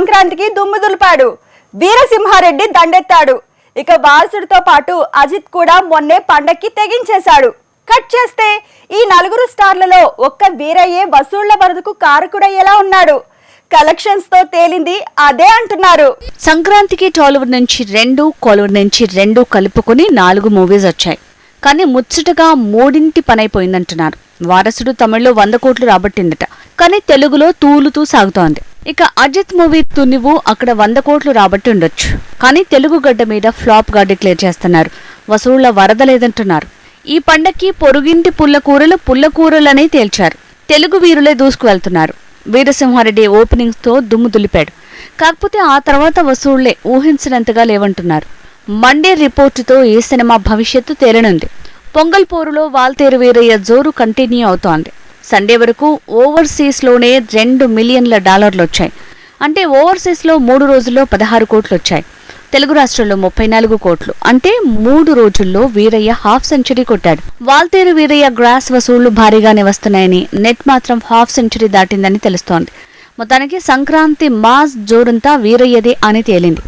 సంక్రాంతికి దుమ్ము దులిపాడు. వీరసింహారెడ్డి దండెత్తాడు. ఇక వారసుడితో పాటు అజిత్ కూడా మొన్నే పండక్కి తెగించేశాడు. కట్ చేస్తే ఈ నలుగురు స్టార్లలో ఒక్క వీరయ్యే వసూళ్ళ వరదకు కారకుడయ్యేలా ఉన్నాడు? కలెక్షన్స్తో తేలింది అదే అంటున్నారు. సంక్రాంతికి టాలీవుడ్ నుంచి రెండు కాలీవుడ్ నుంచి రెండు కలుపుకుని నాలుగు మూవీస్ వచ్చాయి. కానీ ముచ్చటగా మూడింటి పనైపోయిందంటున్నారు. వారసుడు తమిళ్ళో వంద కోట్లు రాబట్టిందట. కానీ తెలుగులో తూలుతూ సాగుతోంది. ఇక అజిత్ మూవీ తునివు అక్కడ వంద కోట్లు రాబట్టి ఉండొచ్చు. కానీ తెలుగు గడ్డ మీద ఫ్లాప్గా డిక్లేర్ చేస్తున్నారు. వసూళ్ళ వరద లేదంటున్నారు ఈ పండక్కి పొరుగింటి పుల్లకూరలు పుల్లకూరలనే తేల్చారు. తెలుగు వీరులే దూసుకు వెళ్తున్నారు వీరసింహారెడ్డి ఓపెనింగ్స్తో దుమ్ము దులిపాడు. కాకపోతే ఆ తర్వాత వసూళ్ళే ఊహించినంతగా లేవంటున్నారు. మండే రిపోర్టుతో ఈ సినిమా భవిష్యత్తు తేలనుంది పొంగల్ పోరులో వాల్తేరు వీరయ్య జోరు కంటిన్యూ అవుతోంది. సండే వరకు ఓవర్సీస్లోనే రెండు మిలియన్ల డాలర్లు వచ్చాయి అంటే ఓవర్సీస్లో మూడు రోజుల్లో పదహారు కోట్లు వచ్చాయి తెలుగు రాష్ట్రంలో ముప్పై నాలుగు కోట్లు. అంటే మూడు రోజుల్లో వీరయ్య హాఫ్ సెంచరీ కొట్టాడు. వాల్తేరు వీరయ్య గ్రాస్ వసూళ్ళు భారీగానే వస్తున్నాయని నెట్ మాత్రం హాఫ్ సెంచరీ దాటిందని తెలుస్తోంది. మొత్తానికి సంక్రాంతి మాస్ జోరంతా వీరయ్యదే అని తేలింది.